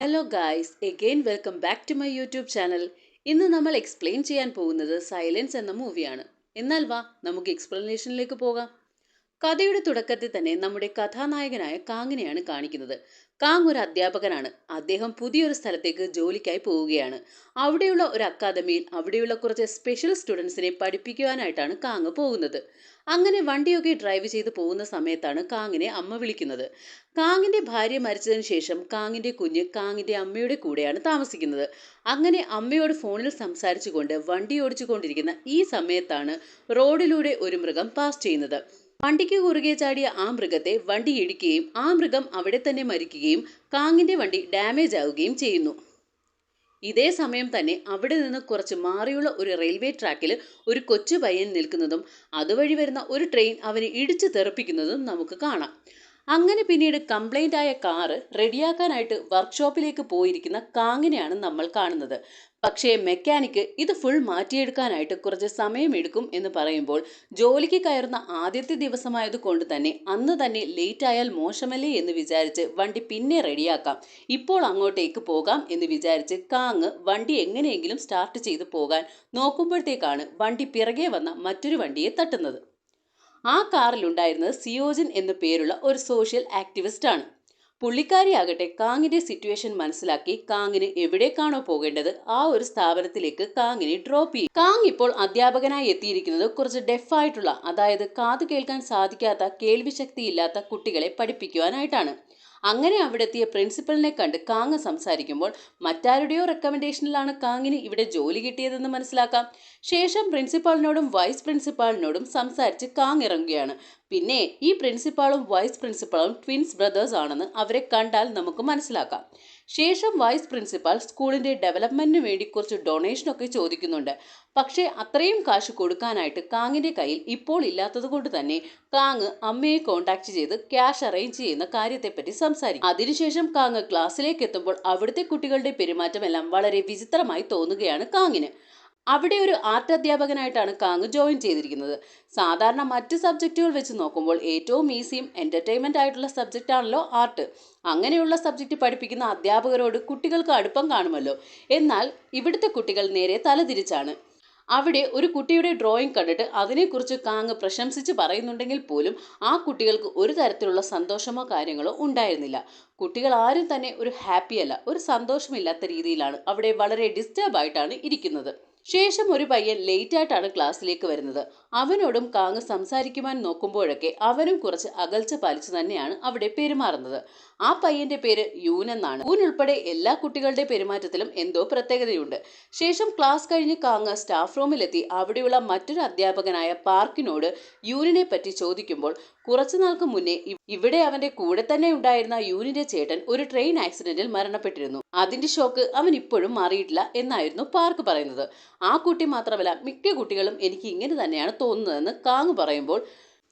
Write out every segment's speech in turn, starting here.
Hello guys again welcome back to my YouTube channel ഇന്ന് നമ്മൾ explain ചെയ്യാൻ പോകുന്നത് സൈലൻസ് എന്ന മൂവിയാണ് എന്നാൽ വാ നമുക്ക് എക്സ്പ്ലനേഷനിലേക്ക് പോകാം. കഥയുടെ തുടക്കത്തിൽ തന്നെ നമ്മുടെ കഥാനായകനായ കാങ്ങിനെയാണ് കാണിക്കുന്നത്. കാങ് ഒരു അധ്യാപകനാണ്. അദ്ദേഹം പുതിയൊരു സ്ഥലത്തേക്ക് ജോലിക്കായി പോവുകയാണ്. അവിടെയുള്ള ഒരു അക്കാദമിയിൽ അവിടെയുള്ള കുറച്ച് സ്പെഷ്യൽ സ്റ്റുഡൻസിനെ പഠിപ്പിക്കുവാനായിട്ടാണ് കാങ് പോകുന്നത്. അങ്ങനെ വണ്ടിയൊക്കെ ഡ്രൈവ് ചെയ്ത് പോകുന്ന സമയത്താണ് കാങ്ങിനെ അമ്മ വിളിക്കുന്നത്. കാങ്ങിന്റെ ഭാര്യ മരിച്ചതിന് ശേഷം കാങ്ങിന്റെ കുഞ്ഞ് കാങ്ങിന്റെ അമ്മയുടെ കൂടെയാണ് താമസിക്കുന്നത്. അങ്ങനെ അമ്മയോട് ഫോണിൽ സംസാരിച്ചുകൊണ്ട് വണ്ടി ഓടിച്ചുകൊണ്ടിരിക്കുന്ന ഈ സമയത്താണ് റോഡിലൂടെ ഒരു മൃഗം പാസ് ചെയ്യുന്നത്. വണ്ടിക്ക് കുറുകെ ചാടിയ ആ മൃഗത്തെ വണ്ടി ഇടിക്കുകയും ആ മൃഗം അവിടെ തന്നെ മരിക്കുകയും കാങ്ങിന്റെ വണ്ടി ഡാമേജ് ആവുകയും ചെയ്യുന്നു. ഇതേ സമയം തന്നെ അവിടെ നിന്ന് കുറച്ച് മാറിയുള്ള ഒരു റെയിൽവേ ട്രാക്കിൽ ഒരു കൊച്ചു പയ്യൻ നിൽക്കുന്നതും അതുവഴി വരുന്ന ഒരു ട്രെയിൻ അവനെ ഇടിച്ചു തെറിപ്പിക്കുന്നതും നമുക്ക് കാണാം. അങ്ങനെ പിന്നീട് കംപ്ലൈന്റ് ആയ കാറ് റെഡിയാക്കാനായിട്ട് വർക്ക്ഷോപ്പിലേക്ക് പോയിരിക്കുന്ന കാങ്ങിനെയാണ് നമ്മൾ കാണുന്നത്. പക്ഷേ മെക്കാനിക്ക് ഇത് ഫുൾ മാറ്റിയെടുക്കാനായിട്ട് കുറച്ച് സമയമെടുക്കും എന്ന് പറയുമ്പോൾ ജോലിക്ക് കയറുന്ന ആദ്യത്തെ ദിവസമായതുകൊണ്ട് തന്നെ അന്ന് തന്നെ ലേറ്റ് ആയാൽ മോശമല്ലേ എന്ന് വിചാരിച്ച് വണ്ടി പിന്നെ റെഡിയാക്കാം ഇപ്പോൾ അങ്ങോട്ടേക്ക് പോകാം എന്ന് വിചാരിച്ച് കാങ് വണ്ടി എങ്ങനെയെങ്കിലും സ്റ്റാർട്ട് ചെയ്ത് പോകാൻ നോക്കുമ്പോഴത്തേക്കാണ് വണ്ടി പിറകെ വന്ന മറ്റൊരു വണ്ടിയെ തട്ടുന്നത്. ആ കാറിലുണ്ടായിരുന്നത് സിയോജിൻ എന്നു പേരുള്ള ഒരു സോഷ്യൽ ആക്ടിവിസ്റ്റ് ആണ്. പുള്ളിക്കാരിയാകട്ടെ കാങ്ങിന്റെ സിറ്റുവേഷൻ മനസ്സിലാക്കി കാങ്ങിന് എവിടേക്കാണോ പോകേണ്ടത് ആ ഒരു സ്ഥാപനത്തിലേക്ക് കാങ്ങിനെ ഡ്രോപ്പ് ചെയ്യും. കാങ് ഇപ്പോൾ അധ്യാപകനായി എത്തിയിരിക്കുന്നത് കുറച്ച് ഡെഫായിട്ടുള്ള അതായത് കാത് കേൾക്കാൻ സാധിക്കാത്ത കേൾവി ശക്തി ഇല്ലാത്ത കുട്ടികളെ പഠിപ്പിക്കുവാനായിട്ടാണ്. അങ്ങനെ അവിടെ എത്തിയ പ്രിൻസിപ്പലിനെ കണ്ട് കാങ് സംസാരിക്കുമ്പോൾ മറ്റാരുടെയോ റെക്കമെൻഡേഷനിലാണ് കാങ്ങിന് ഇവിടെ ജോലി കിട്ടിയതെന്ന് മനസ്സിലാക്കാം. ശേഷം പ്രിൻസിപ്പാളിനോടും വൈസ് പ്രിൻസിപ്പാളിനോടും സംസാരിച്ച് കാങ് ഇറങ്ങുകയാണ്. പിന്നെ ഈ പ്രിൻസിപ്പാളും വൈസ് പ്രിൻസിപ്പാളും ട്വിൻസ് ബ്രദേഴ്സ് ആണെന്ന് അവരെ കണ്ടാൽ നമുക്ക് മനസ്സിലാക്കാം. ശേഷം വൈസ് പ്രിൻസിപ്പാൾ സ്കൂളിന്റെ ഡെവലപ്മെന്റിന് വേണ്ടി കുറച്ച് ഡൊണേഷനൊക്കെ ചോദിക്കുന്നുണ്ട്. പക്ഷേ അത്രയും കാശ് കൊടുക്കാനായിട്ട് കാങ്ങിന്റെ കയ്യിൽ ഇപ്പോൾ ഇല്ലാത്തത് കൊണ്ട് തന്നെ കാങ് അമ്മയെ കോണ്ടാക്ട് ചെയ്ത് ക്യാഷ് അറേഞ്ച് ചെയ്യുന്ന കാര്യത്തെപ്പറ്റി സംസാരിക്കും. അതിനുശേഷം കാങ് ക്ലാസ്സിലേക്ക് എത്തുമ്പോൾ അവിടുത്തെ കുട്ടികളുടെ പെരുമാറ്റമെല്ലാം വളരെ വിചിത്രമായി തോന്നുകയാണ് കാങ്ങിന്. അവിടെ ഒരു ആർട്ട് അധ്യാപകനായിട്ടാണ് കാങ് ജോയിൻ ചെയ്തിരിക്കുന്നത്. സാധാരണ മറ്റ് സബ്ജക്റ്റുകൾ വെച്ച് നോക്കുമ്പോൾ ഏറ്റവും ഈസിയും എന്റർടൈൻമെന്റ് ആയിട്ടുള്ള സബ്ജക്റ്റ് ആണല്ലോ ആർട്ട്. അങ്ങനെയുള്ള സബ്ജക്റ്റ് പഠിപ്പിക്കുന്ന അധ്യാപകരോട് കുട്ടികൾക്ക് അടുപ്പം കാണുമല്ലോ. എന്നാൽ ഇവിടുത്തെ കുട്ടികൾ നേരെ തലതിരിച്ചാണ് അവിടെ ഒരു കുട്ടിയുടെ ഡ്രോയിങ് കണ്ടിട്ട് അതിനെക്കുറിച്ച് കാങ് പ്രശംസിച്ച് പറയുന്നുണ്ടെങ്കിൽ പോലും ആ കുട്ടികൾക്ക് ഒരു തരത്തിലുള്ള സന്തോഷമോ കാര്യങ്ങളോ ഉണ്ടായിരുന്നില്ല. കുട്ടികൾ ആരും തന്നെ ഒരു ഹാപ്പിയല്ല ഒരു സന്തോഷമില്ലാത്ത രീതിയിലാണ് അവിടെ വളരെ ഡിസ്റ്റർബ് ആയിട്ടാണ് ഇരിക്കുന്നത്. ശേഷം ഒരു പയ്യൻ ലേറ്റ് ആയിട്ടാണ് ക്ലാസ്സിലേക്ക് വരുന്നത്. അവനോടും കാങ് സംസാരിക്കുവാൻ നോക്കുമ്പോഴൊക്കെ അവനും കുറച്ച് അകൽച്ച പാലിച്ചു തന്നെയാണ് അവിടെ പെരുമാറുന്നത്. ആ പയ്യന്റെ പേര് യൂൻ എന്നാണ്. യൂൻ ഉൾപ്പെടെ എല്ലാ കുട്ടികളുടെ പെരുമാറ്റത്തിലും എന്തോ പ്രത്യേകതയുണ്ട്. ശേഷം ക്ലാസ് കഴിഞ്ഞ് കാങ് സ്റ്റാഫ് റൂമിലെത്തി അവിടെയുള്ള മറ്റൊരു അധ്യാപകനായ പാർക്കിനോട് യൂനിനെ പറ്റി ചോദിക്കുമ്പോൾ കുറച്ചു നാൾക്ക് മുന്നേ ഇവിടെ അവന്റെ കൂടെ തന്നെ ഉണ്ടായിരുന്ന യൂനിന്റെ ചേട്ടൻ ഒരു ട്രെയിൻ ആക്സിഡന്റിൽ മരണപ്പെട്ടിരുന്നു. അതിന്റെ ഷോക്ക് അവൻ ഇപ്പോഴും മാറിയിട്ടില്ല എന്നായിരുന്നു പാർക്ക് പറയുന്നത്. ആ കുട്ടി മാത്രമല്ല മിക്ക കുട്ടികളും എനിക്ക് ഇങ്ങനെ തന്നെയാണ് തോന്നുന്നതെന്ന് കാങ് പറയുമ്പോൾ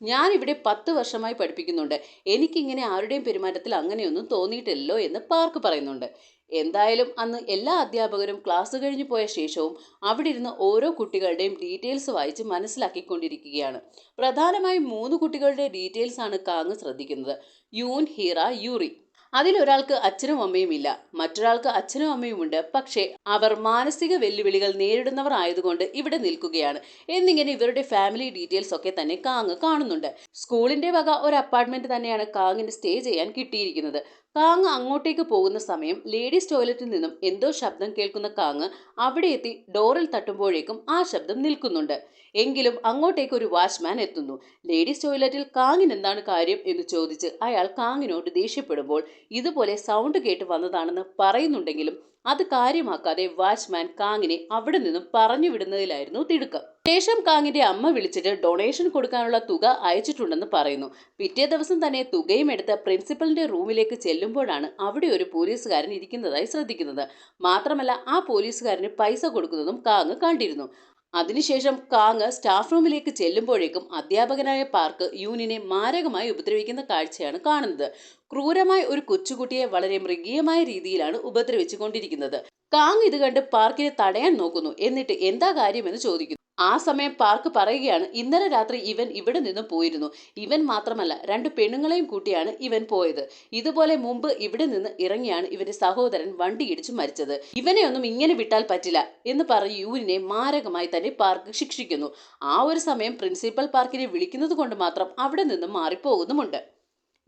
ഞാൻ ഇവിടെ പത്ത് വർഷമായി പഠിപ്പിക്കുന്നുണ്ട്. എനിക്കിങ്ങനെ ആരുടെയും പെരുമാറ്റത്തിൽ അങ്ങനെയൊന്നും തോന്നിയിട്ടില്ലല്ലോ എന്ന് പാർക്ക് പറയുന്നുണ്ട്. എന്തായാലും അന്ന് എല്ലാ അധ്യാപകരും ക്ലാസ് കഴിഞ്ഞു പോയ ശേഷവും അവിടെ ഇരുന്ന് ഓരോ കുട്ടികളുടെയും ഡീറ്റെയിൽസ് വായിച്ച് മനസ്സിലാക്കിക്കൊണ്ടിരിക്കുകയാണ്. പ്രധാനമായും മൂന്ന് കുട്ടികളുടെ ഡീറ്റെയിൽസ് ആണ് കാങ് ശ്രദ്ധിക്കുന്നത്. യൂൻ ഹീറ യൂറി. അതിലൊരാൾക്ക് അച്ഛനും അമ്മയും ഇല്ല. മറ്റൊരാൾക്ക് അച്ഛനും അമ്മയും ഉണ്ട്. പക്ഷേ അവർ മാനസിക വെല്ലുവിളികൾ നേരിടുന്നവർ ആയതുകൊണ്ട് ഇവിടെ നിൽക്കുകയാണ്. എന്നിങ്ങനെ ഇവരുടെ ഫാമിലി ഡീറ്റെയിൽസ് ഒക്കെ തന്നെ കാങ് കാണുന്നുണ്ട്. സ്കൂളിന്റെ വക ഒരു അപ്പാർട്ട്മെന്റ് തന്നെയാണ് കാങ്ങിന് സ്റ്റേ ചെയ്യാൻ കിട്ടിയിരിക്കുന്നത്. കാങ് അങ്ങോട്ടേക്ക് പോകുന്ന സമയം ലേഡീസ് ടോയ്ലറ്റിൽ നിന്നും എന്തോ ശബ്ദം കേൾക്കുന്ന കാങ് അവിടെ എത്തി ഡോറിൽ തട്ടുമ്പോഴേക്കും ആ ശബ്ദം നിൽക്കുന്നുണ്ട്. എങ്കിലും അങ്ങോട്ടേക്ക് ഒരു വാച്ച്മാൻ എത്തുന്നു. ലേഡീസ് ടോയ്ലറ്റിൽ കാങ്ങിന് എന്താണ് കാര്യം എന്ന് ചോദിച്ച് അയാൾ കാങ്ങിനോട് ദേഷ്യപ്പെടുമ്പോൾ ഇതുപോലെ സൗണ്ട് കേട്ട് വന്നതാണെന്ന് പറയുന്നുണ്ടെങ്കിലും അത് കാര്യമാക്കാതെ വാച്ച്മാൻ കാങ്ങിനെ അവിടെ നിന്നും പറഞ്ഞു വിടുന്നതിലായിരുന്നു തിടുക്കം. ശേഷം കാങ്ങിന്റെ അമ്മ വിളിച്ചിട്ട് ഡൊണേഷൻ കൊടുക്കാനുള്ള തുക അയച്ചിട്ടുണ്ടെന്ന് പറയുന്നു. പിറ്റേ ദിവസം തന്നെ തുകയും എടുത്ത് പ്രിൻസിപ്പലിന്റെ റൂമിലേക്ക് ചെല്ലുമ്പോഴാണ് അവിടെ ഒരു പോലീസുകാരൻ ഇരിക്കുന്നതായി ശ്രദ്ധിക്കുന്നത്. മാത്രമല്ല ആ പോലീസുകാരന് പൈസ കൊടുക്കുന്നതും കാങ് കണ്ടിരുന്നു. അതിനുശേഷം കാങ് സ്റ്റാഫ് റൂമിലേക്ക് ചെല്ലുമ്പോഴേക്കും അധ്യാപകനായ പാർക്ക് യൂനിനെ മാരകമായി ഉപദ്രവിക്കുന്ന കാഴ്ചയാണ് കാണുന്നത്. ക്രൂരമായ ഒരു കൊച്ചുകുട്ടിയെ വളരെ മൃഗീയമായ രീതിയിലാണ് ഉപദ്രവിച്ചു കൊണ്ടിരിക്കുന്നത് കാങ് ഇത് കണ്ട് പാർക്കിനെ തടയാൻ നോക്കുന്നു. എന്നിട്ട് എന്താ കാര്യമെന്ന് ചോദിക്കുന്നു. ആ സമയം പാർക്ക് പറയുകയാണ് ഇന്നലെ രാത്രി ഇവൻ ഇവിടെ നിന്ന് പോയിരുന്നു. ഇവൻ മാത്രമല്ല രണ്ട് പെണ്ണുങ്ങളെയും കൂട്ടിയാണ് ഇവൻ പോയത്. ഇതുപോലെ മുമ്പ് ഇവിടെ നിന്ന് ഇറങ്ങിയാണ് ഇവന്റെ സഹോദരൻ വണ്ടി ഇടിച്ചു മരിച്ചത്. ഇവനെ ഒന്നും ഇങ്ങനെ വിട്ടാൽ പറ്റില്ല എന്ന് പറഞ്ഞ് യൂനിനെ മാരകമായി തന്നെ പാർക്ക് ശിക്ഷിക്കുന്നു. ആ ഒരു സമയം പ്രിൻസിപ്പൽ പാർക്കിനെ വിളിക്കുന്നത് കൊണ്ട് മാത്രം അവിടെ നിന്ന് മാറിപ്പോകുന്നുമുണ്ട്.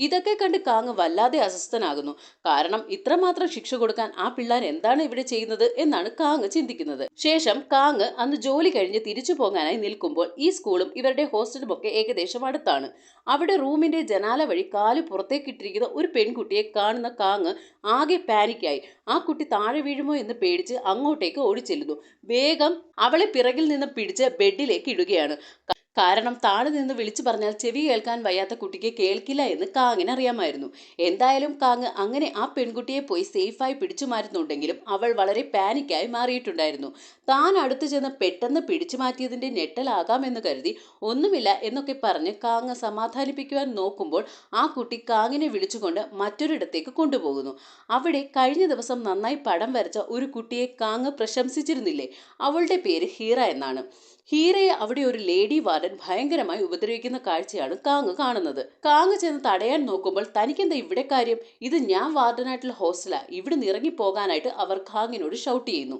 ഇതൊക്കെ കണ്ട് കാങ് വല്ലാതെ അസ്വസ്ഥനാകുന്നു. കാരണം ഇത്രമാത്രം ശിക്ഷ കൊടുക്കാൻ ആ പിള്ളേർ എന്താണ് ഇവിടെ ചെയ്യുന്നത് എന്നാണ് കാങ് ചിന്തിക്കുന്നത്. ശേഷം കാങ് അന്ന് ജോലി കഴിഞ്ഞ് തിരിച്ചു പോകാനായി നിൽക്കുമ്പോൾ ഈ സ്കൂളും ഇവരുടെ ഹോസ്റ്റലും ഒക്കെ ഏകദേശം അടുത്താണ്. അവിടെ റൂമിന്റെ ജനാല വഴി കാൽ പുറത്തേക്കിട്ടിരിക്കുന്ന ഒരു പെൺകുട്ടിയെ കാണുന്ന കാങ് ആകെ പാനിക്കായി ആ കുട്ടി താഴെ വീഴുമോ എന്ന് പേടിച്ച് അങ്ങോട്ടേക്ക് ഓടിച്ചെല്ലുന്നു. വേഗം അവളെ പിറകിൽ നിന്ന് പിടിച്ച് ബെഡിലേക്ക് ഇടുകയാണ്. കാരണം താഴെ നിന്ന് വിളിച്ചു പറഞ്ഞാൽ ചെവി കേൾക്കാൻ വയ്യാത്ത കുട്ടിക്ക് കേൾക്കില്ല എന്ന് കാങ്ങിന് അറിയാമായിരുന്നു. എന്തായാലും കാങ് അങ്ങനെ ആ പെൺകുട്ടിയെ പോയി സേഫായി പിടിച്ചു മാറ്റുന്നുണ്ടെങ്കിലും അവൾ വളരെ പാനിക്കായി മാറിയിട്ടുണ്ടായിരുന്നു. താൻ അടുത്തു ചെന്ന് പെട്ടെന്ന് പിടിച്ചു മാറ്റിയതിന്റെ ഞെട്ടലാകാമെന്ന് കരുതി ഒന്നുമില്ല എന്നൊക്കെ പറഞ്ഞ് കാങ് സമാധാനിപ്പിക്കുവാൻ നോക്കുമ്പോൾ ആ കുട്ടി കാങ്ങിനെ വിളിച്ചുകൊണ്ട് മറ്റൊരിടത്തേക്ക് കൊണ്ടുപോകുന്നു. അവിടെ കഴിഞ്ഞ ദിവസം നന്നായി പടം വരച്ച ഒരു കുട്ടിയെ കാങ് പ്രശംസിച്ചിരുന്നില്ലേ? അവളുടെ പേര് ഹീറ എന്നാണ്. ഹീരയെ അവിടെ ഒരു ലേഡി വാർഡൻ ഭയങ്കരമായി ഉപദ്രവിക്കുന്ന കാഴ്ചയാണ് കാങ് കാണുന്നത്. കാങ് ചെന്ന് തടയാൻ നോക്കുമ്പോൾ തനിക്കെന്താ ഇവിടെ കാര്യം? ഇത് ഞാൻ വാർഡനായിട്ടുള്ള ഹോസ്റ്റലാ. ഇവിടെ ഇറങ്ങി പോകാനായിട്ട് അവർ കാങ്ങിനോട് ഷൗട്ട് ചെയ്യുന്നു.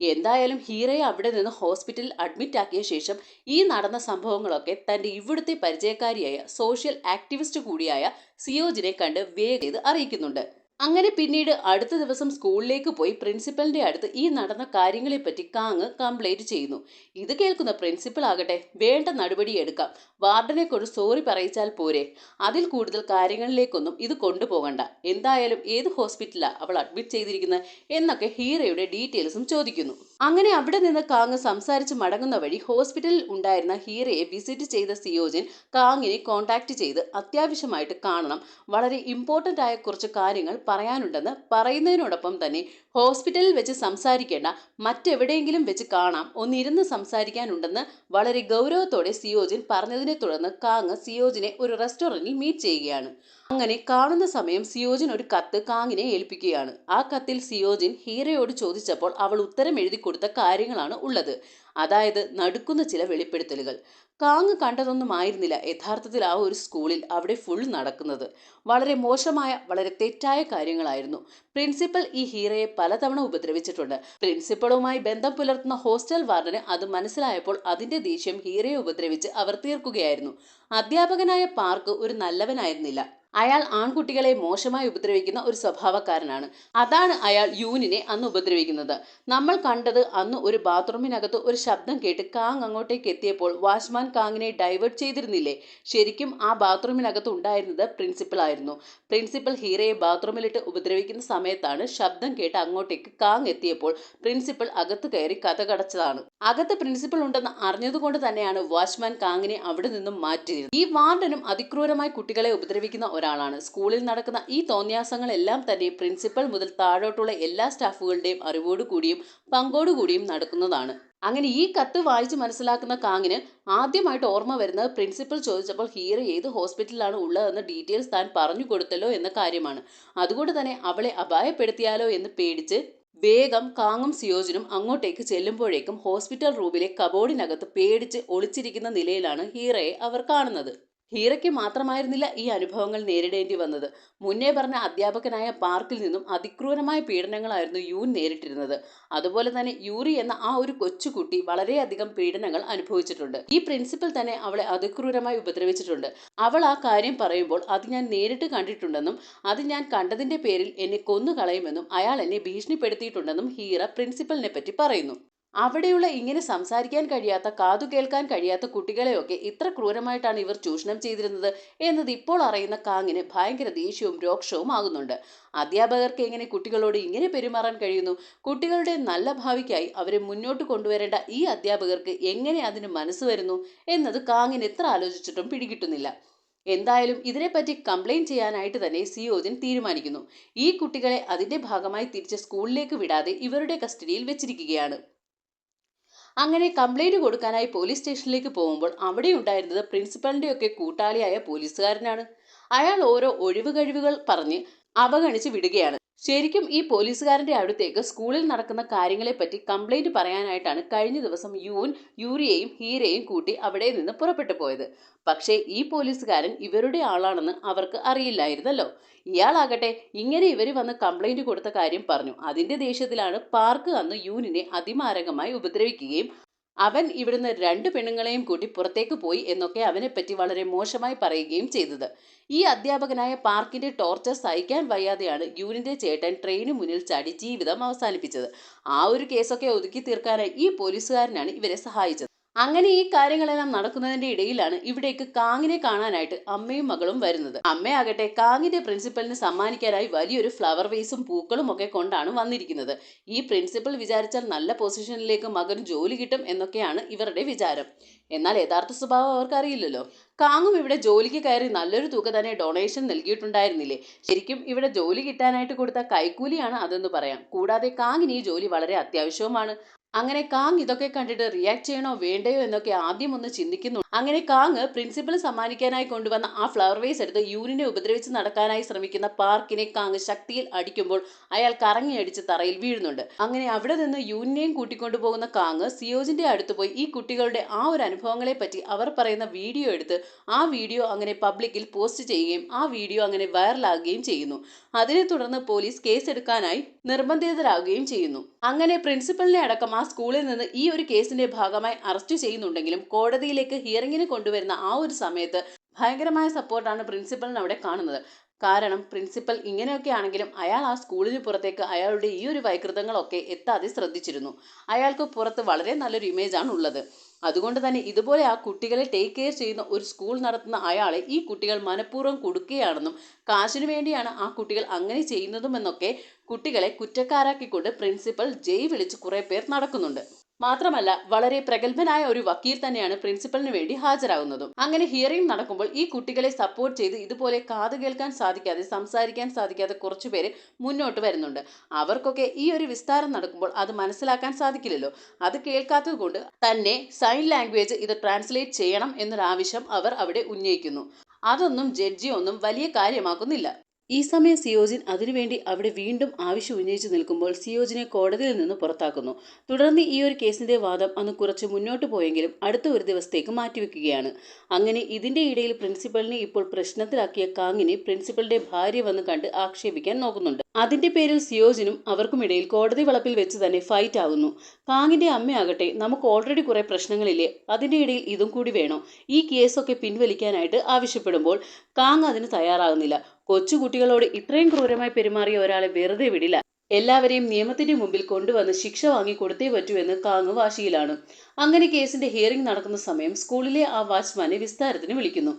എന്തായാലും ഹീറയെ അവിടെ നിന്ന് ഹോസ്പിറ്റലിൽ അഡ്മിറ്റ് ആക്കിയ ശേഷം ഈ നടന്ന സംഭവങ്ങളൊക്കെ തന്റെ ഇവിടുത്തെ പരിചയക്കാരിയായ സോഷ്യൽ ആക്ടിവിസ്റ്റ് കൂടിയായ സിയോജിനെ കണ്ട് വേഗം അറിയിക്കുന്നുണ്ട്. അങ്ങനെ പിന്നീട് അടുത്ത ദിവസം സ്കൂളിലേക്ക് പോയി പ്രിൻസിപ്പലിന്റെ അടുത്ത് ഈ നടന്ന കാര്യങ്ങളെപ്പറ്റി കാങ് കംപ്ലൈന്റ് ചെയ്യുന്നു. ഇത് കേൾക്കുന്ന പ്രിൻസിപ്പൽ ആകട്ടെ വേണ്ട നടപടി എടുക്കാം. വാർഡനെ കൊണ്ട് സോറി പറയിച്ചാൽ പോരെ. അതിൽ കൂടുതൽ കാര്യങ്ങളിലേക്കൊന്നും ഇത് കൊണ്ടുപോകണ്ട. എന്തായാലും ഏത് ഹോസ്പിറ്റലാ അവൾ അഡ്മിറ്റ് ചെയ്തിരിക്കുന്നത് എന്നൊക്കെ ഹീറയുടെ ഡീറ്റെയിൽസും ചോദിക്കുന്നു. അങ്ങനെ അവിടെ നിന്ന് കാങ് സംസാരിച്ച് മടങ്ങുന്ന വഴി ഹോസ്പിറ്റലിൽ ഉണ്ടായിരുന്ന ഹീറയെ വിസിറ്റ് ചെയ്ത സിയോജിൻ കാങ്ങിനെ കോൺടാക്ട് ചെയ്ത് അത്യാവശ്യമായിട്ട് കാണണം. വളരെ ഇമ്പോർട്ടന്റ് ആയ കുറച്ച് കാര്യങ്ങൾ പറയാനുണ്ടെന്ന് പറയുന്നതിനോടൊപ്പം തന്നെ ഹോസ്പിറ്റലിൽ വെച്ച് സംസാരിക്കേണ്ട മറ്റെവിടെയെങ്കിലും വെച്ച് കാണാം ഒന്നിരുന്ന് സംസാരിക്കാനുണ്ടെന്ന് വളരെ ഗൗരവത്തോടെ സിയോജിൻ പറഞ്ഞതിനെ തുടർന്ന് കാങ് സിയോജിനെ ഒരു റെസ്റ്റോറന്റിൽ മീറ്റ് ചെയ്യുകയാണ്. അങ്ങനെ കാണുന്ന സമയം സിയോജിൻ ഒരു കത്ത് കാങ്ങിനെ ഏൽപ്പിക്കുകയാണ്. ആ കത്തിൽ സിയോജിൻ ഹീറയോട് ചോദിച്ചപ്പോൾ അവൾ ഉത്തരം എഴുതി കൊടുത്ത കാര്യങ്ങളാണ് ഉള്ളത്. അതായത് നടുക്കുന്ന ചില വെളിപ്പെടുത്തലുകൾ. കാങ് കണ്ടതൊന്നും ആയിരുന്നില്ല യഥാർത്ഥത്തിൽ ആ ഒരു സ്കൂളിൽ അവിടെ ഫുൾ നടക്കുന്നത്. വളരെ മോശമായ വളരെ തെറ്റായ കാര്യങ്ങളായിരുന്നു. പ്രിൻസിപ്പൽ ഈ ഹീറയെ പലതവണ ഉപദ്രവിച്ചിട്ടുണ്ട്. പ്രിൻസിപ്പളുമായി ബന്ധം പുലർത്തുന്ന ഹോസ്റ്റൽ വാർഡന് അത് മനസ്സിലായപ്പോൾ അതിന്റെ ദേഷ്യം ഹീറയെ ഉപദ്രവിച്ച് അവർ തീർക്കുകയായിരുന്നു. അധ്യാപകനായ പാർക്ക് ഒരു നല്ലവനായിരുന്നില്ല. അയാൾ ആൺകുട്ടികളെ മോശമായി ഉപദ്രവിക്കുന്ന ഒരു സ്വഭാവക്കാരനാണ്. അതാണ് അയാൾ യൂനിനെ അന്ന് ഉപദ്രവിക്കുന്നത്. നമ്മൾ കണ്ടത് അന്ന് ഒരു ബാത്റൂമിനകത്ത് ഒരു ശബ്ദം കേട്ട് കാങ് അങ്ങോട്ടേക്ക് എത്തിയപ്പോൾ വാച്ച്മാൻ കാങ്ങിനെ ഡൈവേർട്ട് ചെയ്തിരുന്നില്ലേ? ശരിക്കും ആ ബാത്റൂമിനകത്ത് ഉണ്ടായിരുന്നത് പ്രിൻസിപ്പൽ ആയിരുന്നു. പ്രിൻസിപ്പൽ ഹീറയെ ബാത്റൂമിലിട്ട് ഉപദ്രവിക്കുന്ന സമയത്താണ് ശബ്ദം കേട്ട് അങ്ങോട്ടേക്ക് കാങ് എത്തിയപ്പോൾ പ്രിൻസിപ്പൽ അകത്ത് കയറി കഥ കടച്ചതാണ്. അകത്ത് പ്രിൻസിപ്പൽ ഉണ്ടെന്ന് അറിഞ്ഞതുകൊണ്ട് തന്നെയാണ് വാച്ച്മാൻ കാങ്ങിനെ അവിടെ നിന്നും മാറ്റിയത് ഈ വാർഡനും അതിക്രൂരമായി കുട്ടികളെ ഉപദ്രവിക്കുന്ന ഒരാളാണ്. സ്കൂളിൽ നടക്കുന്ന ഈ തോന്നിയാസങ്ങളെല്ലാം തന്നെ പ്രിൻസിപ്പൽ മുതൽ താഴോട്ടുള്ള എല്ലാ സ്റ്റാഫുകളുടെയും അറിവോടുകൂടിയും പങ്കോടുകൂടിയും നടക്കുന്നതാണ്. അങ്ങനെ ഈ കത്ത് വായിച്ച് മനസ്സിലാക്കുന്ന കാങ്ങിന് ആദ്യമായിട്ട് ഓർമ്മ വരുന്നത് പ്രിൻസിപ്പൽ ചോദിച്ചപ്പോൾ ഹീറ ഏത് ഹോസ്പിറ്റലിലാണ് ഉള്ളതെന്ന് ഡീറ്റെയിൽസ് താൻ പറഞ്ഞു കൊടുത്തല്ലോ എന്ന കാര്യമാണ്. അതുകൊണ്ട് തന്നെ അവളെ അപായപ്പെടുത്തിയാലോ എന്ന് പേടിച്ച് വേഗം കാങ്ങും സിയോജിനും അങ്ങോട്ടേക്ക് ചെല്ലുമ്പോഴേക്കും ഹോസ്പിറ്റൽ റൂമിലെ കബോർഡിനകത്ത് പേടിച്ച് ഒളിച്ചിരിക്കുന്ന നിലയിലാണ് ഹീറയെ അവർ കാണുന്നത്. ഹീറയ്ക്ക് മാത്രമായിരുന്നില്ല ഈ അനുഭവങ്ങൾ നേരിടേണ്ടി വന്നത്. മുന്നേ പറഞ്ഞ അധ്യാപകനായ പാർക്കിൽ നിന്നും അതിക്രൂരമായ പീഡനങ്ങളായിരുന്നു യൂൻ നേരിട്ടിരുന്നത്. അതുപോലെ തന്നെ യൂറി എന്ന ആ ഒരു കൊച്ചുകുട്ടി വളരെയധികം പീഡനങ്ങൾ അനുഭവിച്ചിട്ടുണ്ട്. ഈ പ്രിൻസിപ്പൽ തന്നെ അവളെ അതിക്രൂരമായി ഉപദ്രവിച്ചിട്ടുണ്ട്. അവൾ ആ കാര്യം പറയുമ്പോൾ അത് ഞാൻ നേരിട്ട് കണ്ടിട്ടുണ്ടെന്നും അത് ഞാൻ കണ്ടതിന്റെ പേരിൽ എന്നെ കൊന്നു കളയുമെന്നും അയാൾ എന്നെ ഭീഷണിപ്പെടുത്തിയിട്ടുണ്ടെന്നും ഹീറ പ്രിൻസിപ്പലിനെ പറ്റി പറയുന്നു. അവിടെയുള്ള ഇങ്ങനെ സംസാരിക്കാൻ കഴിയാത്ത കാതു കേൾക്കാൻ കഴിയാത്ത കുട്ടികളെയൊക്കെ ഇത്ര ക്രൂരമായിട്ടാണ് ഇവർ ചൂഷണം ചെയ്തിരുന്നത് എന്നത് ഇപ്പോൾ അറിയുന്ന കാങ്ങിന് ഭയങ്കര ദേഷ്യവും രോക്ഷവും ആകുന്നുണ്ട്. അധ്യാപകർക്ക് എങ്ങനെ കുട്ടികളോട് ഇങ്ങനെ പെരുമാറാൻ കഴിയുന്നു? കുട്ടികളുടെ നല്ല ഭാവിക്കായി അവരെ മുന്നോട്ട് കൊണ്ടുവരേണ്ട ഈ അധ്യാപകർക്ക് എങ്ങനെ അതിന് മനസ്സ് വരുന്നു എന്നത് കാങ്ങിന് എത്ര ആലോചിച്ചിട്ടും പിടികിട്ടുന്നില്ല. എന്തായാലും ഇതിനെപ്പറ്റി കംപ്ലയിന്റ് ചെയ്യാനായിട്ട് തന്നെ സിയോജിൻ തീരുമാനിക്കുന്നു. ഈ കുട്ടികളെ അതിന്റെ ഭാഗമായി തിരിച്ച് സ്കൂളിലേക്ക് വിടാതെ ഇവരുടെ കസ്റ്റഡിയിൽ വെച്ചിരിക്കുകയാണ്. അങ്ങനെ കംപ്ലൈന്റ് കൊടുക്കാനായി പോലീസ് സ്റ്റേഷനിലേക്ക് പോകുമ്പോൾ അവിടെ ഉണ്ടായിരുന്നത് പ്രിൻസിപ്പലിന്റെ ഒക്കെ കൂട്ടാളിയായ പോലീസുകാരനാണ്. അയാൾ ഓരോ ഒഴിവ് കഴിവുകൾ പറഞ്ഞ് അവഗണിച്ച് വിടുകയാണ്. ശരിക്കും ഈ പോലീസുകാരന്റെ അടുത്തേക്ക് സ്കൂളിൽ നടക്കുന്ന കാര്യങ്ങളെപ്പറ്റി കംപ്ലൈന്റ് പറയാനായിട്ടാണ് കഴിഞ്ഞ ദിവസം യൂൻ യൂറിയയും ഹീരയും കൂട്ടി അവിടെ നിന്ന് പുറപ്പെട്ടു പോയത്. പക്ഷേ ഈ പോലീസുകാരൻ ഇവരുടെ ആളാണെന്ന് അവർക്ക് അറിയില്ലായിരുന്നല്ലോ. ഇയാളാകട്ടെ ഇങ്ങനെ ഇവർ വന്ന് കംപ്ലൈന്റ് കൊടുത്ത കാര്യം പറഞ്ഞു. അതിന്റെ ദേഷ്യത്തിലാണ് പാർക്ക് അന്ന് യൂനിനെ അതിമാരകമായി ഉപദ്രവിക്കുകയും അവൻ ഇവിടുന്ന് രണ്ട് പെണ്ണുങ്ങളെയും കൂട്ടി പുറത്തേക്ക് പോയി എന്നൊക്കെ അവനെപ്പറ്റി വളരെ മോശമായി പറയുകയും ചെയ്തത്. ഈ അധ്യാപകനായ പാർക്കിന്റെ ടോർച്ചർ സഹിക്കാൻ വയ്യാതെയാണ് യൂനിന്റെ ചേട്ടൻ ട്രെയിന് മുന്നിൽ ചാടി ജീവിതം അവസാനിപ്പിച്ചത്. ആ ഒരു കേസൊക്കെ ഒതുക്കി തീർക്കാനായി ഈ പോലീസുകാരനാണ് ഇവരെ സഹായിച്ചത്. അങ്ങനെ ഈ കാര്യങ്ങളെല്ലാം നടക്കുന്നതിന്റെ ഇടയിലാണ് ഇവിടേക്ക് കാങ്ങിനെ കാണാനായിട്ട് അമ്മയും മകളും വരുന്നത്. അമ്മയാകട്ടെ കാങ്ങിന്റെ പ്രിൻസിപ്പലിന് സമ്മാനിക്കാനായി വലിയൊരു ഫ്ലവർ വേസും പൂക്കളും ഒക്കെ കൊണ്ടാണ് വന്നിരിക്കുന്നത്. ഈ പ്രിൻസിപ്പൽ വിചാരിച്ചാൽ നല്ല പൊസിഷനിലേക്ക് മകൻ ജോലി കിട്ടും എന്നൊക്കെയാണ് ഇവരുടെ വിചാരം. എന്നാൽ യഥാർത്ഥ സ്വഭാവം അവർക്കറിയില്ലല്ലോ. കാങ്ങും ഇവിടെ ജോലിക്ക് കയറി നല്ലൊരു തുക തന്നെ ഡൊണേഷൻ നൽകിയിട്ടുണ്ടായിരുന്നില്ലേ? ശരിക്കും ഇവിടെ ജോലി കിട്ടാനായിട്ട് കൊടുത്ത കൈക്കൂലിയാണ് അതെന്ന് പറയാം. കൂടാതെ കാങ്ങിന് ഈ ജോലി വളരെ അത്യാവശ്യവുമാണ്. അങ്ങനെ കാങ് ഇതൊക്കെ കണ്ടിട്ട് റിയാക്ട് ചെയ്യണോ വേണ്ടയോ എന്നൊക്കെ ആദ്യം ഒന്ന് ചിന്തിക്കുന്നു. അങ്ങനെ കാങ് പ്രിൻസിപ്പൽ സമ്മാനിക്കാനായി കൊണ്ടുവന്ന ആ ഫ്ലവർ വേസ് എടുത്ത് യൂരിനെ ഉപദ്രവിച്ച് നടക്കാനായി ശ്രമിക്കുന്ന പാർക്കിനെ കാങ് ശക്തിയിൽ അടിക്കുമ്പോൾ അയാൾ കറങ്ങി അടിച്ച് തറയിൽ വീഴുന്നുണ്ട്. അങ്ങനെ അവിടെ നിന്ന് യൂനിനെയും കൂട്ടിക്കൊണ്ടു പോകുന്ന കാങ് സിയോജിന്റെ അടുത്ത് പോയി ഈ കുട്ടികളുടെ ആ ഒരു അനുഭവങ്ങളെ പറ്റി അവർ പറയുന്ന വീഡിയോ എടുത്ത് ആ വീഡിയോ അങ്ങനെ പബ്ലിക്കിൽ പോസ്റ്റ് ചെയ്യുകയും ആ വീഡിയോ അങ്ങനെ വൈറലാകുകയും ചെയ്യുന്നു. അതിനെ തുടർന്ന് പോലീസ് കേസെടുക്കാനായി നിർബന്ധിതരാകുകയും ചെയ്യുന്നു. അങ്ങനെ പ്രിൻസിപ്പലിനെ അടക്കം ആ സ്കൂളിൽ നിന്ന് ഈ ഒരു കേസിന്റെ ഭാഗമായി അറസ്റ്റ് ചെയ്യുന്നുണ്ടെങ്കിലും കോടതിയിലേക്ക് ഹിയറിങ്ങിന് കൊണ്ടുവരുന്ന ആ ഒരു സമയത്ത് ഭയങ്കരമായ സപ്പോർട്ടാണ് പ്രിൻസിപ്പലിന് അവിടെ കാണുന്നത്. കാരണം പ്രിൻസിപ്പൽ ഇങ്ങനെയൊക്കെ ആണെങ്കിലും അയാൾ ആ സ്കൂളിന് പുറത്തേക്ക് അയാളുടെ ഈ ഒരു വൈകൃതങ്ങളൊക്കെ എത്താതെ ശ്രദ്ധിച്ചിരുന്നു. അയാൾക്ക് പുറത്ത് വളരെ നല്ലൊരു ഇമേജ് ആണ് ഉള്ളത്. അതുകൊണ്ട് തന്നെ ഇതുപോലെ ആ കുട്ടികളെ ടേക്ക് കെയർ ചെയ്യുന്ന ഒരു സ്കൂൾ നടത്തുന്ന അയാളെ ഈ കുട്ടികൾ മനഃപൂർവം കൊടുക്കുകയാണെന്നും കാശിനു വേണ്ടിയാണ് ആ കുട്ടികൾ അങ്ങനെ ചെയ്യുന്നതുമെന്നൊക്കെ കുട്ടികളെ കുറ്റക്കാരാക്കിക്കൊണ്ട് പ്രിൻസിപ്പൽ ജയ് വിളിച്ച് കുറേ പേർ നടക്കുന്നുണ്ട്. മാത്രമല്ല വളരെ പ്രഗത്ഭനായ ഒരു വക്കീൽ തന്നെയാണ് പ്രിൻസിപ്പലിന് വേണ്ടി ഹാജരാകുന്നതും. അങ്ങനെ ഹിയറിംഗ് നടക്കുമ്പോൾ ഈ കുട്ടികളെ സപ്പോർട്ട് ചെയ്ത് ഇതുപോലെ കാത് കേൾക്കാൻ സാധിക്കാതെ സംസാരിക്കാൻ സാധിക്കാതെ കുറച്ചുപേര് മുന്നോട്ട് വരുന്നുണ്ട്. അവർക്കൊക്കെ ഈ ഒരു വിസ്താരം നടക്കുമ്പോൾ അത് മനസ്സിലാക്കാൻ സാധിക്കില്ലല്ലോ. അത് കേൾക്കാത്തത് കൊണ്ട് തന്നെ സൈൻ ലാംഗ്വേജ് ഇത് ട്രാൻസ്ലേറ്റ് ചെയ്യണം എന്നൊരാവശ്യം അവർ അവിടെ ഉന്നയിക്കുന്നു. അതൊന്നും ജഡ്ജി ഒന്നും വലിയ കാര്യമാക്കുന്നില്ല. ഈ സമയം സിയോജിൻ അതിനുവേണ്ടി അവിടെ വീണ്ടും ആവശ്യം ഉന്നയിച്ചു നിൽക്കുമ്പോൾ സിയോജിനെ കോടതിയിൽ നിന്ന് പുറത്താക്കുന്നു. തുടർന്ന് ഈ ഒരു കേസിന്റെ വാദം അന്ന് കുറച്ച് മുന്നോട്ട് പോയെങ്കിലും അടുത്ത ഒരു ദിവസത്തേക്ക് മാറ്റിവെക്കുകയാണ്. അങ്ങനെ ഇതിന്റെ ഇടയിൽ പ്രിൻസിപ്പലിനെ ഇപ്പോൾ പ്രശ്നത്തിലാക്കിയ കാങ്ങിനെ പ്രിൻസിപ്പലിന്റെ ഭാര്യ വന്ന് കണ്ട് ആക്ഷേപിക്കാൻ നോക്കുന്നുണ്ട്. അതിന്റെ പേരിൽ സിയോജിനും അവർക്കുമിടയിൽ കോടതി വളപ്പിൽ വെച്ച് തന്നെ ഫൈറ്റ് ആകുന്നു കാങ്ങിന്റെ അമ്മയാകട്ടെ നമുക്ക് ഓൾറെഡി കുറെ പ്രശ്നങ്ങളില്ലേ? അതിന്റെ ഇടയിൽ ഇതും കൂടി വേണോ? ഈ കേസൊക്കെ പിൻവലിക്കാനായിട്ട് ആവശ്യപ്പെടുമ്പോൾ കാങ് അതിന് തയ്യാറാകുന്നില്ല. കൊച്ചുകുട്ടികളോട് ഇത്രയും ക്രൂരമായി പെരുമാറിയ ഒരാളെ വെറുതെ വിടില്ല. എല്ലാവരെയും നിയമത്തിന്റെ മുമ്പിൽ കൊണ്ടുവന്ന് ശിക്ഷ വാങ്ങി കൊടുത്തേ പറ്റൂ എന്ന് കാങ് വാശിയിലാണ് അങ്ങനെ കേസിന്റെ ഹിയറിംഗ് നടക്കുന്ന സമയം സ്കൂളിലെ ആ വാച്ച്മാനെ വിസ്താരത്തിന് വിളിക്കുന്നു.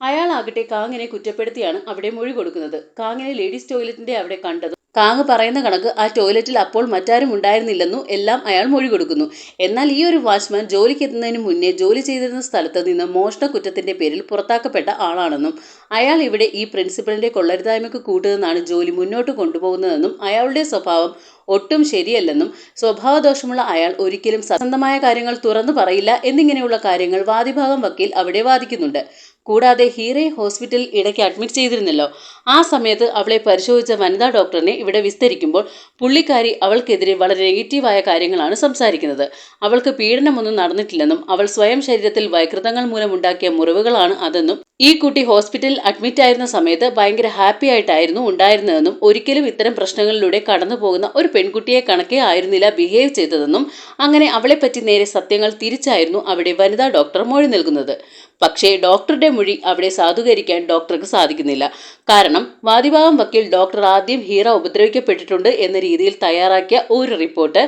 അയാളാകട്ടെ കാങ്ങിനെ കുറ്റപ്പെടുത്തിയാണ് അവിടെ മൊഴി കൊടുക്കുന്നത്. കാങ്ങിനെ ലേഡീസ് ടോയ്ലറ്റിന്റെ അവിടെ കണ്ടത് കാങ് പറയുന്ന കണക്ക് ആ ടോയ്ലറ്റിൽ അപ്പോൾ മറ്റാരും ഉണ്ടായിരുന്നില്ലെന്നു എല്ലാം അയാൾ മൊഴി കൊടുക്കുന്നു. എന്നാൽ ഈ ഒരു വാച്ച്മാൻ ജോലിക്ക് എത്തുന്നതിന് മുന്നേ ജോലി ചെയ്തിരുന്ന സ്ഥലത്ത് നിന്ന് മോഷണ കുറ്റത്തിന്റെ പേരിൽ പുറത്താക്കപ്പെട്ട ആളാണെന്നും അയാൾ ഇവിടെ ഈ പ്രിൻസിപ്പലിന്റെ കൊള്ളരുതായ്മയ്ക്ക് കൂട്ടുനിന്നാണ് ജോലി മുന്നോട്ട് കൊണ്ടുപോകുന്നതെന്നും അയാളുടെ സ്വഭാവം ഒട്ടും ശരിയല്ലെന്നും സ്വഭാവദോഷമുള്ള അയാൾ ഒരിക്കലും സസന്തമായ കാര്യങ്ങൾ തുറന്നു പറയില്ല എന്നിങ്ങനെയുള്ള കാര്യങ്ങൾ വാദിഭാഗം വക്കീൽ അവിടെ വാദിക്കുന്നുണ്ട്. കൂടാതെ ഹീറയെ ഹോസ്പിറ്റലിൽ ഇടയ്ക്ക് അഡ്മിറ്റ് ചെയ്തിരുന്നല്ലോ. ആ സമയത്ത് അവളെ പരിശോധിച്ച വനിതാ ഡോക്ടറിനെ ഇവിടെ വിസ്തരിക്കുമ്പോൾ പുള്ളിക്കാരി അവൾക്കെതിരെ വളരെ നെഗറ്റീവായ കാര്യങ്ങളാണ് സംസാരിക്കുന്നത്. അവൾക്ക് പീഡനമൊന്നും നടന്നിട്ടില്ലെന്നും അവൾ സ്വയം ശരീരത്തിൽ വൈകൃതങ്ങൾ മൂലമുണ്ടാക്കിയ മുറിവുകളാണ് അതെന്നും ഈ കുട്ടി ഹോസ്പിറ്റലിൽ അഡ്മിറ്റ് ആയിരുന്ന സമയത്ത് ഭയങ്കര ഹാപ്പി ആയിട്ടായിരുന്നു ഉണ്ടായിരുന്നതെന്നും ഒരിക്കലും ഇത്തരം പ്രശ്നങ്ങളിലൂടെ കടന്നു പോകുന്ന ഒരു പെൺകുട്ടിയെ കണക്കേ ആയിരുന്നില്ല ബിഹേവ് ചെയ്തതെന്നും അങ്ങനെ അവളെപ്പറ്റി നേരെ സത്യങ്ങൾ തിരിച്ചായിരുന്നു അവിടെ വനിതാ ഡോക്ടർ മൊഴി നൽകുന്നത്. പക്ഷേ ഡോക്ടറുടെ മൊഴി അവിടെ സാധൂകരിക്കാൻ ഡോക്ടർക്ക് സാധിക്കുന്നില്ല. കാരണം വാദിഭാഗം വക്കീൽ ഡോക്ടർ ആദ്യം ഹീറ ഉപദ്രവിക്കപ്പെട്ടിട്ടുണ്ട് എന്ന രീതിയിൽ തയ്യാറാക്കിയ ഒരു റിപ്പോർട്ട്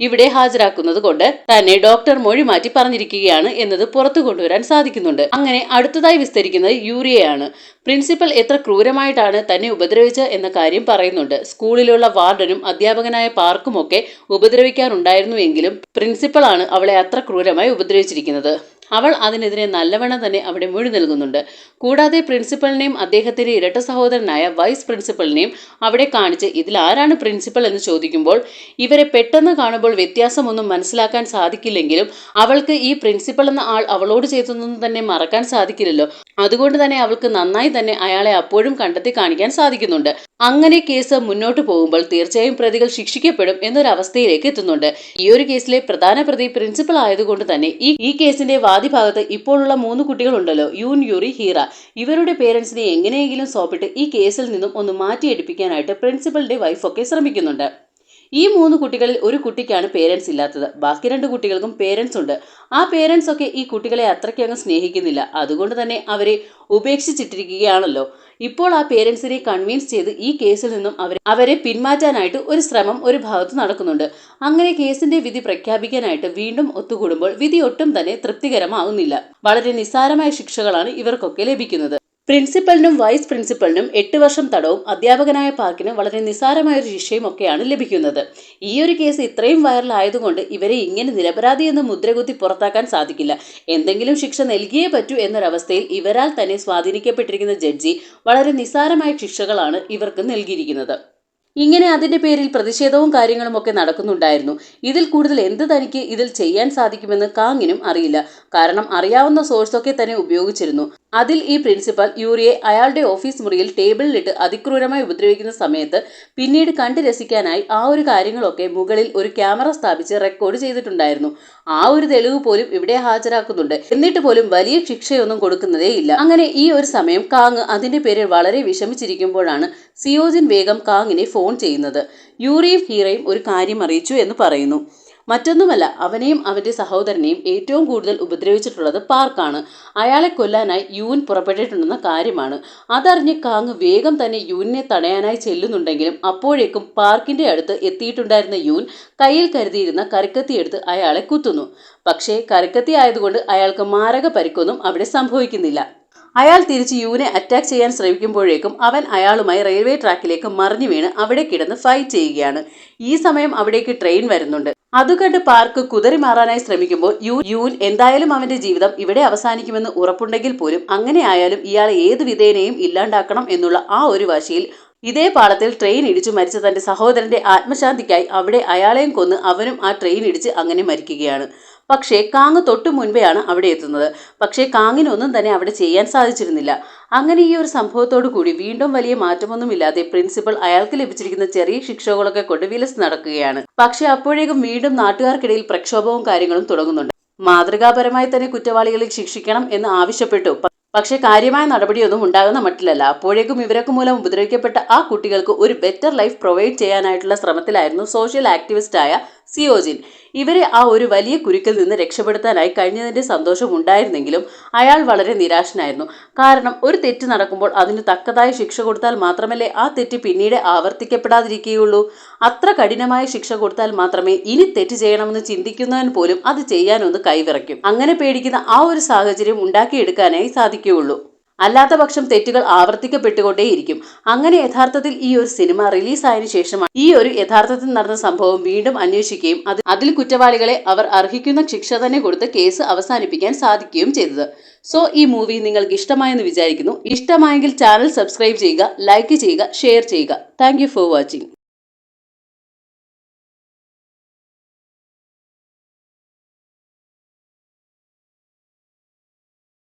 ഇവിടെ ഹാജരാക്കുന്നത് കൊണ്ട് തന്നെ ഡോക്ടർ മൊഴി മാറ്റി പറഞ്ഞിരിക്കുകയാണ് എന്നത് പുറത്തു കൊണ്ടുവരാൻ സാധിക്കുന്നുണ്ട്. അങ്ങനെ അടുത്തതായി വിസ്തരിക്കുന്നത് യൂറിയയാണ്. പ്രിൻസിപ്പൽ എത്ര ക്രൂരമായിട്ടാണ് തന്നെ ഉപദ്രവിച്ച എന്ന കാര്യം പറയുന്നുണ്ട്. സ്കൂളിലുള്ള വാർഡനും അധ്യാപകനായ പാർക്കുമൊക്കെ ഉപദ്രവിക്കാറുണ്ടായിരുന്നുവെങ്കിലും പ്രിൻസിപ്പളാണ് അവളെ അത്ര ക്രൂരമായി ഉപദ്രവിച്ചിരിക്കുന്നത്. അവൾ അതിനെതിരെ നല്ലവണ്ണം തന്നെ അവിടെ മൊഴി നൽകുന്നുണ്ട്. കൂടാതെ പ്രിൻസിപ്പലിനെയും അദ്ദേഹത്തിന്റെ ഇരട്ട സഹോദരനായ വൈസ് പ്രിൻസിപ്പലിനെയും അവിടെ കാണിച്ച് ഇതിൽ ആരാണ് പ്രിൻസിപ്പൽ എന്ന് ചോദിക്കുമ്പോൾ ഇവരെ പെട്ടെന്ന് കാണുമ്പോൾ വ്യത്യാസമൊന്നും മനസ്സിലാക്കാൻ സാധിക്കില്ലെങ്കിലും അവൾക്ക് ഈ പ്രിൻസിപ്പൽ എന്ന ആൾ അവളോട് ചെയ്തതൊന്നും തന്നെ മറക്കാൻ സാധിക്കില്ലല്ലോ. അതുകൊണ്ട് തന്നെ അവൾക്ക് നന്നായി തന്നെ അയാളെ അപ്പോഴും കണ്ടെത്തി കാണിക്കാൻ സാധിക്കുന്നുണ്ട്. അങ്ങനെ കേസ് മുന്നോട്ട് പോകുമ്പോൾ തീർച്ചയായും പ്രതികൾ ശിക്ഷിക്കപ്പെടും എന്നൊരവസ്ഥയിലേക്ക് എത്തുന്നുണ്ട്. ഈ ഒരു കേസിലെ പ്രധാന പ്രതി പ്രിൻസിപ്പൽ ആയതുകൊണ്ട് തന്നെ ഈ ഈ കേസിന്റെ വാദിഭാഗത്ത് ഇപ്പോഴുള്ള മൂന്ന് കുട്ടികളുണ്ടല്ലോ. Yoon Yuri Heera. ഇവരുടെ പേരൻസിനെ എങ്ങനെയെങ്കിലും സോപ്പിട്ട് ഈ കേസിൽ നിന്നും ഒന്ന് മാറ്റിയെടുപ്പിക്കാനായിട്ട് പ്രിൻസിപ്പലിന്റെ വൈഫൊക്കെ ശ്രമിക്കുന്നുണ്ട്. ഈ മൂന്ന് കുട്ടികളിൽ ഒരു കുട്ടിക്കാണ് പേരൻസ് ഇല്ലാത്തത്. ബാക്കി രണ്ട് കുട്ടികൾക്കും പേരൻസ് ഉണ്ട്. ആ പേരൻസ് ഒക്കെ ഈ കുട്ടികളെ അത്രയ്ക്കങ്ങ് സ്നേഹിക്കുന്നില്ല. അതുകൊണ്ട് തന്നെ അവരെ ഉപേക്ഷിച്ചിട്ടിരിക്കുകയാണല്ലോ. ഇപ്പോൾ ആ പേരൻസിനെ കൺവിൻസ് ചെയ്ത് ഈ കേസിൽ നിന്നും അവരെ അവരെ പിന്മാറ്റാനായിട്ട് ഒരു ശ്രമം ഒരു ഭാഗത്ത് നടക്കുന്നുണ്ട്. അങ്ങനെ കേസിന്റെ വിധി പ്രഖ്യാപിക്കാനായിട്ട് വീണ്ടും ഒത്തുകൂടുമ്പോൾ വിധി ഒട്ടും തന്നെ തൃപ്തികരമാകുന്നില്ല വളരെ നിസ്സാരമായ ശിക്ഷകളാണ് ഇവർക്കൊക്കെ ലഭിക്കുന്നത്. പ്രിൻസിപ്പലിനും വൈസ് പ്രിൻസിപ്പലിനും എട്ട് വർഷം തടവും അധ്യാപകനായ പാർക്കിന് വളരെ നിസ്സാരമായ ഒരു ശിക്ഷയും ഒക്കെയാണ് ലഭിക്കുന്നത്. ഈ ഒരു കേസ് ഇത്രയും വൈറൽ ആയതുകൊണ്ട് ഇവരെ ഇങ്ങനെ നിരപരാധി എന്ന് മുദ്രകുത്തി പുറത്താക്കാൻ സാധിക്കില്ല. എന്തെങ്കിലും ശിക്ഷ നൽകിയേ പറ്റൂ എന്നൊരവസ്ഥയിൽ ഇവരാൽ തന്നെ സ്വാധീനിക്കപ്പെട്ടിരിക്കുന്ന ജഡ്ജി വളരെ നിസ്സാരമായ ശിക്ഷകളാണ് ഇവർക്ക് നൽകിയിരിക്കുന്നത്. ഇങ്ങനെ അതിന്റെ പേരിൽ പ്രതിഷേധവും കാര്യങ്ങളും ഒക്കെ നടക്കുന്നുണ്ടായിരുന്നു. ഇതിൽ കൂടുതൽ എന്ത് തനിക്ക് ഇതിൽ ചെയ്യാൻ സാധിക്കുമെന്ന് കാങ്ങിനും അറിയില്ല. കാരണം അറിയാവുന്ന സോഴ്സൊക്കെ തന്നെ ഉപയോഗിച്ചിരുന്നു. അതിൽ ഈ പ്രിൻസിപ്പൽ യൂറിയെ അയാളുടെ ഓഫീസ് മുറിയിൽ ടേബിളിലിട്ട് അതിക്രൂരമായി ഉപദ്രവിക്കുന്ന സമയത്ത് പിന്നീട് കണ്ടു രസിക്കാനായി ആ ഒരു കാര്യങ്ങളൊക്കെ മുകളിൽ ഒരു ക്യാമറ സ്ഥാപിച്ച് റെക്കോർഡ് ചെയ്തിട്ടുണ്ടായിരുന്നു. ആ ഒരു തെളിവ് പോലും ഇവിടെ ഹാജരാക്കുന്നുണ്ട്. എന്നിട്ട് പോലും വലിയ ശിക്ഷയൊന്നും കൊടുക്കുന്നതേ ഇല്ല. അങ്ങനെ ഈ ഒരു സമയം കാങ് അതിന്റെ പേരിൽ വളരെ വിഷമിച്ചിരിക്കുമ്പോഴാണ് സിയോജിൻ വേഗം കാങ്ങിനെ ഫോൺ ചെയ്യുന്നത്. യൂറിയും ഹീറയും ഒരു കാര്യം അറിയിച്ചു എന്ന് പറയുന്നു. മറ്റൊന്നുമല്ല അവനെയും അവന്റെ സഹോദരനെയും ഏറ്റവും കൂടുതൽ ഉപദ്രവിച്ചിട്ടുള്ളത് പാർക്കാണ്. അയാളെ കൊല്ലാനായി യൂൻ പുറപ്പെട്ടിട്ടുണ്ടെന്ന കാര്യമാണ്. അതറിഞ്ഞ് കാങ് വേഗം തന്നെ യൂനിനെ തടയാനായി ചെല്ലുന്നുണ്ടെങ്കിലും അപ്പോഴേക്കും പാർക്കിന്റെ അടുത്ത് എത്തിയിട്ടുണ്ടായിരുന്ന യൂൻ കയ്യിൽ കരുതിയിരുന്ന കരക്കത്തിയെടുത്ത് അയാളെ കുത്തുന്നു. പക്ഷേ കരക്കത്തി ആയതുകൊണ്ട് അയാൾക്ക് മാരക പരിക്കൊന്നും അവിടെ സംഭവിക്കുന്നില്ല. അയാൾ തിരിച്ച് യൂനെ അറ്റാക്ക് ചെയ്യാൻ ശ്രമിക്കുമ്പോഴേക്കും അവൻ അയാളുമായി റെയിൽവേ ട്രാക്കിലേക്ക് മറിഞ്ഞു വീണ് അവിടെ കിടന്ന് ഫൈറ്റ് ചെയ്യുകയാണ്. ഈ സമയം അവിടേക്ക് ട്രെയിൻ വരുന്നുണ്ട്. അത് കണ്ട് പാർക്ക് കുതിറി മാറാനായി ശ്രമിക്കുമ്പോൾ യു യൂൻ എന്തായാലും അവന്റെ ജീവിതം ഇവിടെ അവസാനിക്കുമെന്ന് ഉറപ്പുണ്ടെങ്കിൽ പോലും അങ്ങനെ ആയാലും ഇയാളെ ഏത് വിധേനയും ഇല്ലാണ്ടാക്കണം എന്നുള്ള ആ ഒരു വാശിയിൽ ഇതേ പാളത്തിൽ ട്രെയിൻ ഇടിച്ചു മരിച്ച തന്റെ സഹോദരന്റെ ആത്മശാന്തിക്കായി അവിടെ അയാളെയും കൊന്ന് അവനും ആ ട്രെയിൻ ഇടിച്ച് അങ്ങനെ മരിക്കുകയാണ്. പക്ഷേ കാങ് തൊട്ടു മുൻപെയാണ് അവിടെ എത്തുന്നത്. പക്ഷേ കാങ്ങിനൊന്നും തന്നെ അവിടെ ചെയ്യാൻ സാധിച്ചിരുന്നില്ല. അങ്ങനെ ഈ ഒരു സംഭവത്തോടു കൂടി വീണ്ടും വലിയ മാറ്റമൊന്നുമില്ലാതെ പ്രിൻസിപ്പൽ അയാൾക്ക് ലഭിച്ചിരിക്കുന്ന ചെറിയ ശിക്ഷകളൊക്കെ കൊണ്ട് വിലസ് നടക്കുകയാണ്. പക്ഷെ അപ്പോഴേക്കും വീണ്ടും നാട്ടുകാർക്കിടയിൽ പ്രക്ഷോഭവും കാര്യങ്ങളും തുടങ്ങുന്നുണ്ട്. മാതൃകാപരമായി തന്നെ കുറ്റവാളികളെ ശിക്ഷിക്കണം എന്ന് ആവശ്യപ്പെട്ടു. പക്ഷെ കാര്യമായ നടപടിയൊന്നും ഉണ്ടാകുന്ന മട്ടിലല്ല. അപ്പോഴേക്കും ഇവരൊക്കെ മൂലം ഉപദ്രവിക്കപ്പെട്ട ആ കുട്ടികൾക്ക് ഒരു ബെറ്റർ ലൈഫ് പ്രൊവൈഡ് ചെയ്യാനായിട്ടുള്ള ശ്രമത്തിലായിരുന്നു സോഷ്യൽ ആക്ടിവിസ്റ്റായ സിയോജിൻ. ഇവരെ ആ ഒരു വലിയ കുരുക്കിൽ നിന്ന് രക്ഷപ്പെടുത്താനായി കഴിഞ്ഞതിന്റെ സന്തോഷം ഉണ്ടായിരുന്നെങ്കിലും അയാൾ വളരെ നിരാശനായിരുന്നു. കാരണം ഒരു തെറ്റ് നടക്കുമ്പോൾ അതിന് തക്കതായ ശിക്ഷ കൊടുത്താൽ മാത്രമല്ലേ ആ തെറ്റ് പിന്നീട് ആവർത്തിക്കപ്പെടാതിരിക്കുകയുള്ളൂ? അത്ര കഠിനമായ ശിക്ഷ കൊടുത്താൽ മാത്രമേ ഇനി തെറ്റ് ചെയ്യണമെന്ന് ചിന്തിക്കുന്നവൻ പോലും അത് ചെയ്യാനൊന്ന് കൈവിറയ്ക്കും. അങ്ങനെ പേടിക്കുന്ന ആ ഒരു സാഹചര്യം ഉണ്ടാക്കിയെടുക്കാനായി സാധിക്കുകയുള്ളൂ. അല്ലാത്ത പക്ഷം തെറ്റുകൾ ആവർത്തിക്കപ്പെട്ടുകൊണ്ടേയിരിക്കും. അങ്ങനെ യഥാർത്ഥത്തിൽ ഈ ഒരു സിനിമ റിലീസായതിനു ശേഷമാണ് ഈ ഒരു യഥാർത്ഥത്തിൽ നടന്ന സംഭവം വീണ്ടും അന്വേഷിക്കുകയും അത് അതിൽ കുറ്റവാളികളെ അവർ അർഹിക്കുന്ന ശിക്ഷ തന്നെ കൊടുത്ത് കേസ് അവസാനിപ്പിക്കാൻ സാധിക്കുകയും ചെയ്തത്. സോ ഈ മൂവി നിങ്ങൾക്ക് ഇഷ്ടമായെന്ന് വിചാരിക്കുന്നു. ഇഷ്ടമായെങ്കിൽ ചാനൽ സബ്സ്ക്രൈബ് ചെയ്യുക ലൈക്ക് ചെയ്യുക ഷെയർ ചെയ്യുക. Thank for watching.